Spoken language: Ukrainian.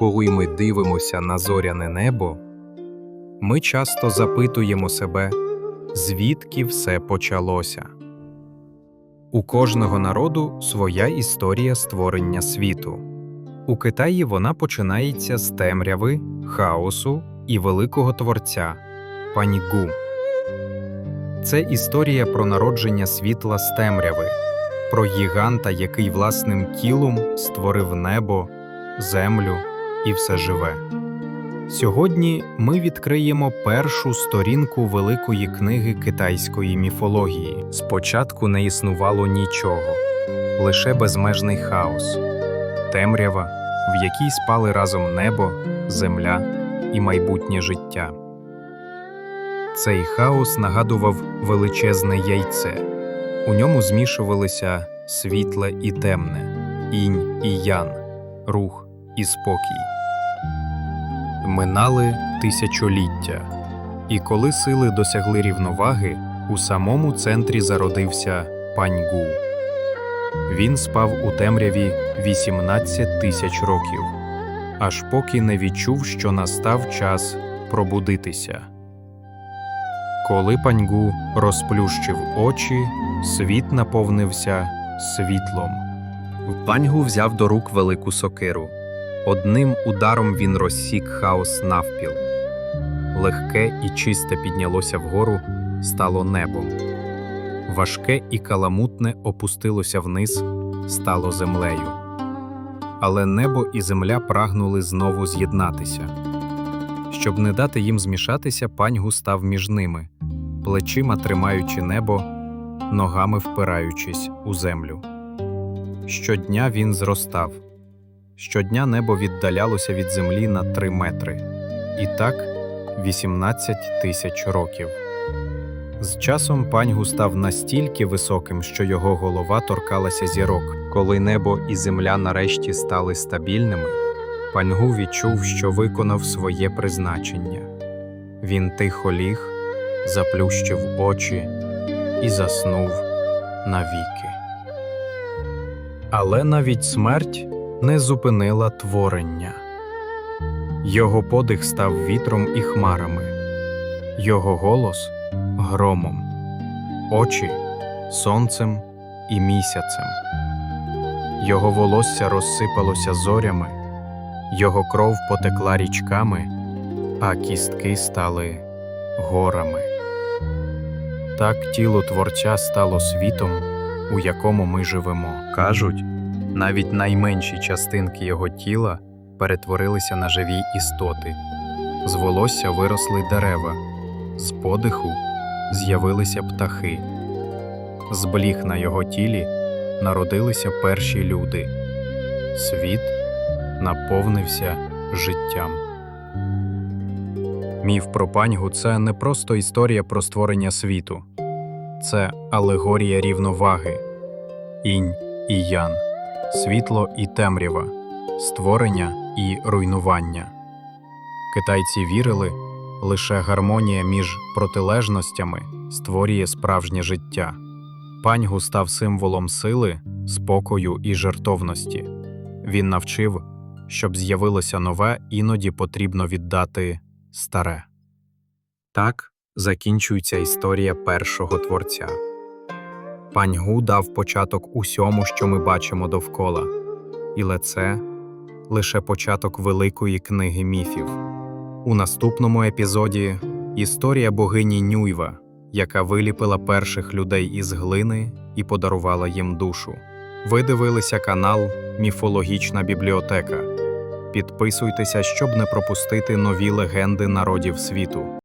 Коли ми дивимося на зоряне небо, ми часто запитуємо себе, звідки все почалося. У кожного народу своя історія створення світу. У Китаї вона починається з темряви, хаосу і великого творця Паньгу. Це історія про народження світла з темряви, про гіганта, який власним тілом створив небо, землю і все живе. Сьогодні ми відкриємо першу сторінку великої книги китайської міфології. Спочатку не існувало нічого, лише безмежний хаос, темрява, в якій спали разом небо, земля і майбутнє життя. Цей хаос нагадував величезне яйце. У ньому змішувалися світле і темне, інь і ян, рух і спокій. Минали тисячоліття, і коли сили досягли рівноваги, у самому центрі зародився Паньгу. Він спав у темряві 18 тисяч років, аж поки не відчув, що настав час пробудитися. Коли Паньгу розплющив очі, світ наповнився світлом. Паньгу взяв до рук велику сокиру. Одним ударом він розсік хаос навпіл. Легке і чисте піднялося вгору, стало небом. Важке і каламутне опустилося вниз, стало землею. Але небо і земля прагнули знову з'єднатися. Щоб не дати їм змішатися, паньгу став між ними, плечима тримаючи небо, ногами впираючись у землю. Щодня він зростав. Щодня небо віддалялося від землі на три метри. І так 18 тисяч років. З часом паньгу став настільки високим, що його голова торкалася зірок. Коли небо і земля нарешті стали стабільними, паньгу відчув, що виконав своє призначення. Він тихо ліг, заплющив очі і заснув навіки. Але навіть смерть не зупинила творення. Його подих став вітром і хмарами, його голос громом, очі сонцем і місяцем. Його волосся розсипалося зорями, його кров потекла річками, а кістки стали горами. Так тіло творця стало світом, у якому ми живемо. Кажуть, навіть найменші частинки його тіла перетворилися на живі істоти. З волосся виросли дерева, з подиху з'явилися птахи, з бліг на його тілі народилися перші люди. Світ наповнився життям. Міф про паньгу це не просто історія про створення світу, це алегорія рівноваги, інь і ян світло і темрява, створення і руйнування. Китайці вірили, лише гармонія між протилежностями створює справжнє життя. Паньгу став символом сили, спокою і жертовності. Він навчив, щоб з'явилося нове, іноді потрібно віддати старе. Так закінчується історія першого творця. Паньгу дав початок усьому, що ми бачимо довкола, і це лише початок великої книги міфів. У наступному епізоді історія богині Нюйва, яка виліпила перших людей із глини і подарувала їм душу. Ви дивилися канал Міфологічна бібліотека. Підписуйтеся, щоб не пропустити нові легенди народів світу.